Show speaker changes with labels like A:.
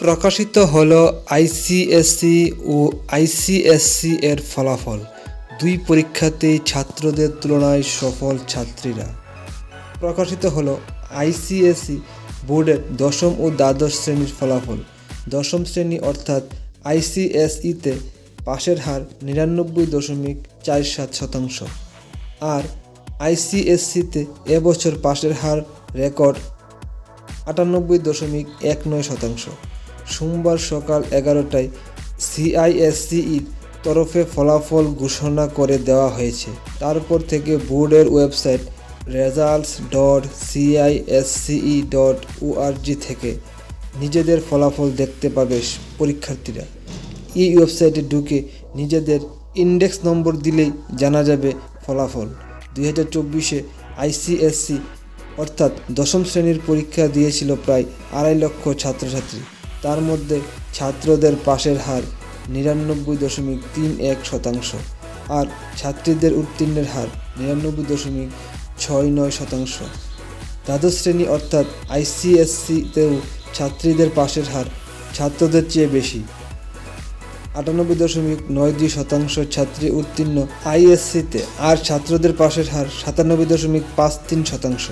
A: প্রকাশিত হল আইসিএসসি ও আইসিএসসি এর ফলাফল। দুই পরীক্ষাতেই ছাত্রদের তুলনায় সফল ছাত্রীরা। প্রকাশিত হলো আইসিএসই বোর্ডের দশম ও দ্বাদশ শ্রেণির ফলাফল। দশম শ্রেণি অর্থাৎ আইসিএসইতে পাশের হার নিরানব্বই দশমিক চার সাত শতাংশ। আর আইসিএসসিতে এবছর পাশের হার রেকর্ড আটানব্বই দশমিক এক নয় শতাংশ। সোমবার সকাল এগারোটায় সিআইএসসিইর তরফে ফলাফল ঘোষণা করে দেওয়া হয়েছে। তারপর থেকে বোর্ডের website results dot CISCE dot ORG থেকে নিজেদের ফলাফল দেখতে পাবে পরীক্ষার্থীরা। এই ওয়েবসাইটে ঢুকে নিজেদের ইন্ডেক্স নম্বর দিলেই জানা যাবে ফলাফল। দুই হাজার চব্বিশে আইসিএসসি অর্থাৎ দশম শ্রেণির পরীক্ষা দিয়েছিল প্রায় আড়াই লক্ষ ছাত্রছাত্রী। তার মধ্যে ছাত্রদের পাশের হার নিরানব্বই দশমিক তিন এক শতাংশ আর ছাত্রীদের উত্তীর্ণের হার নিরানব্বই দশমিক ছয় নয় শতাংশ। দ্বাদশ শ্রেণি অর্থাৎ আইসিএসসিতেও ছাত্রীদের পাশের হার ছাত্রদের চেয়ে বেশি। আটানব্বই দশমিক নয় দুই শতাংশ ছাত্রী উত্তীর্ণ আইএসসিতে আর ছাত্রদের পাশের হার সাতানব্বই দশমিক পাঁচ তিন শতাংশ।